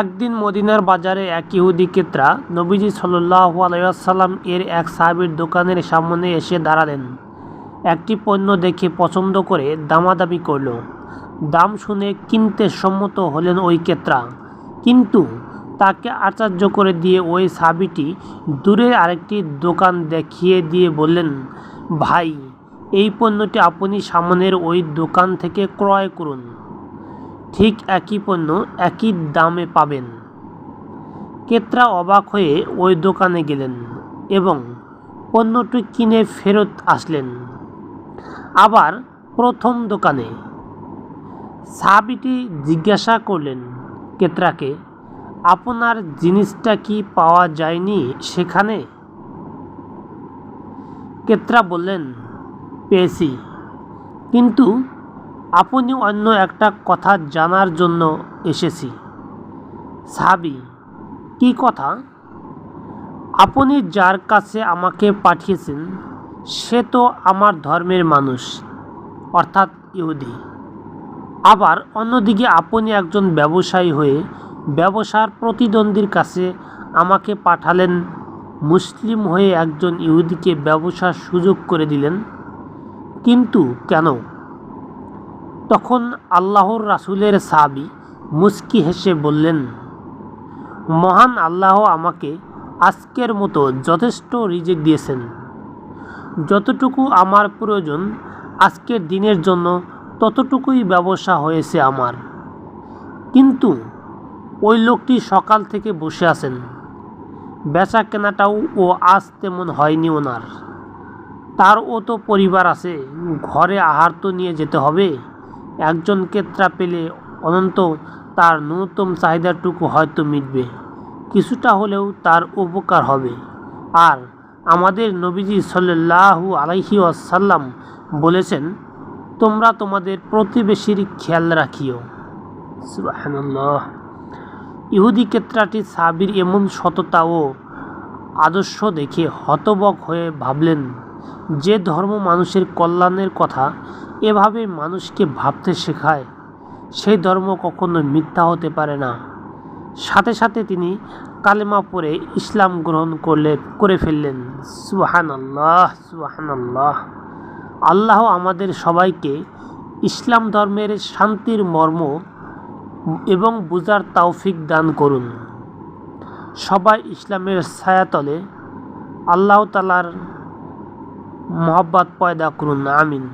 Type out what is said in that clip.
একদিন মদিনার বাজারে এক ইহুদি ক্রেতা নবীজি সাল্লাল্লাহু আলাইহি ওয়াসাল্লাম এর এক সাহাবীর দোকানের সামনে এসে দাঁড়ালেন। একটি পণ্য দেখে পছন্দ করে দামাদামি করল। দাম শুনে কিনতে সম্মত হলেন ওই ক্রেতা। কিন্তু তাকে আশ্চর্য করে দিয়ে ওই সাবিটি দূরে আরেকটি দোকান দেখিয়ে দিয়ে বললেন, ভাই, এই পণ্যটি আপনি সামনের ওই দোকান থেকে ক্রয় করুন। ঠিক একই পণ্য একই দামে পাবেন। ক্রেতা অবাক হয়ে ওই দোকানে গেলেন এবং পণ্যটি কিনে ফেরত আসলেন। আবার প্রথম দোকানে। সাবিটি জিজ্ঞাসা করলেন, ক্রেতাকে, আপনার জিনিসটা কি পাওয়া যায়নি সেখানে? ক্রেতা বললেন, পেয়েছি। কিন্তু আপনি অন্য একটা কথা জানার জন্য এসেছি। সাবি, কি কথা? আপনি যার কাছে আমাকে পাঠিয়েছেন, সে তো আমার ধর্মের মানুষ, অর্থাৎ ইহুদি। আবার অন্যদিকে আপনি একজন ব্যবসায়ী হয়ে ব্যবসার প্রতিদ্বন্দ্বীর কাছে আমাকে পাঠালেন, মুসলিম হয়ে একজন ইহুদিকে ব্যবসার সুযোগ করে দিলেন। কিন্তু কেন? তখন আল্লাহর রাসূলের সাহাবী মুস্কি হেসে বললেন, মহান আল্লাহ আমাকে আজকের মতো যথেষ্ট রিজিক দিয়েছেন। যতটুকু আমার প্রয়োজন আজকের দিনের জন্য, ততটুকুই ব্যবসা হয়েছে আমার। কিন্তু ওই লোকটি সকাল থেকে বসে আছেন। বেচা কেনাটাও ও আজ তেমন হয়নি ওনার। তারও তো পরিবার আছে, ঘরে আহার তো নিয়ে যেতে হবে। একজন ক্রেতা পেলে অনন্ত তার ন্যূনতম চাহিদাটুকু হয়তো মিটবে। কিছুটা হলেও তার উপকার হবে। আর আমাদের নবীজি সাল্লাল্লাহু আলাইহি আসাল্লাম বলেছেন, তোমরা তোমাদের প্রতিবেশীর খেয়াল রাখিও। ইহুদি ক্ষেত্রাটি সাবির এমন সততা ও আদর্শ দেখে হতবক হয়ে ভাবলেন যে ধর্ম মানুষের কল্যাণের কথা এভাবে মানুষকে ভাবতে শেখায়। সেই ধর্ম কখনো মিথ্যা হতে পারে না। সাথে সাথে তিনি কালেমা পরে ইসলাম গ্রহণ করলে, করে ফেললেন। সুহান আল্লাহ সুহান আল্লাহ আল্লাহ আমাদের সবাইকে ইসলাম ধর্মের শান্তির মর্ম এবং বুজার তৌফিক দান করুন। সবাই ইসলামের ছায়াতলে আল্লাহ তালার মহব্বত পয়দা করুন। আমিন।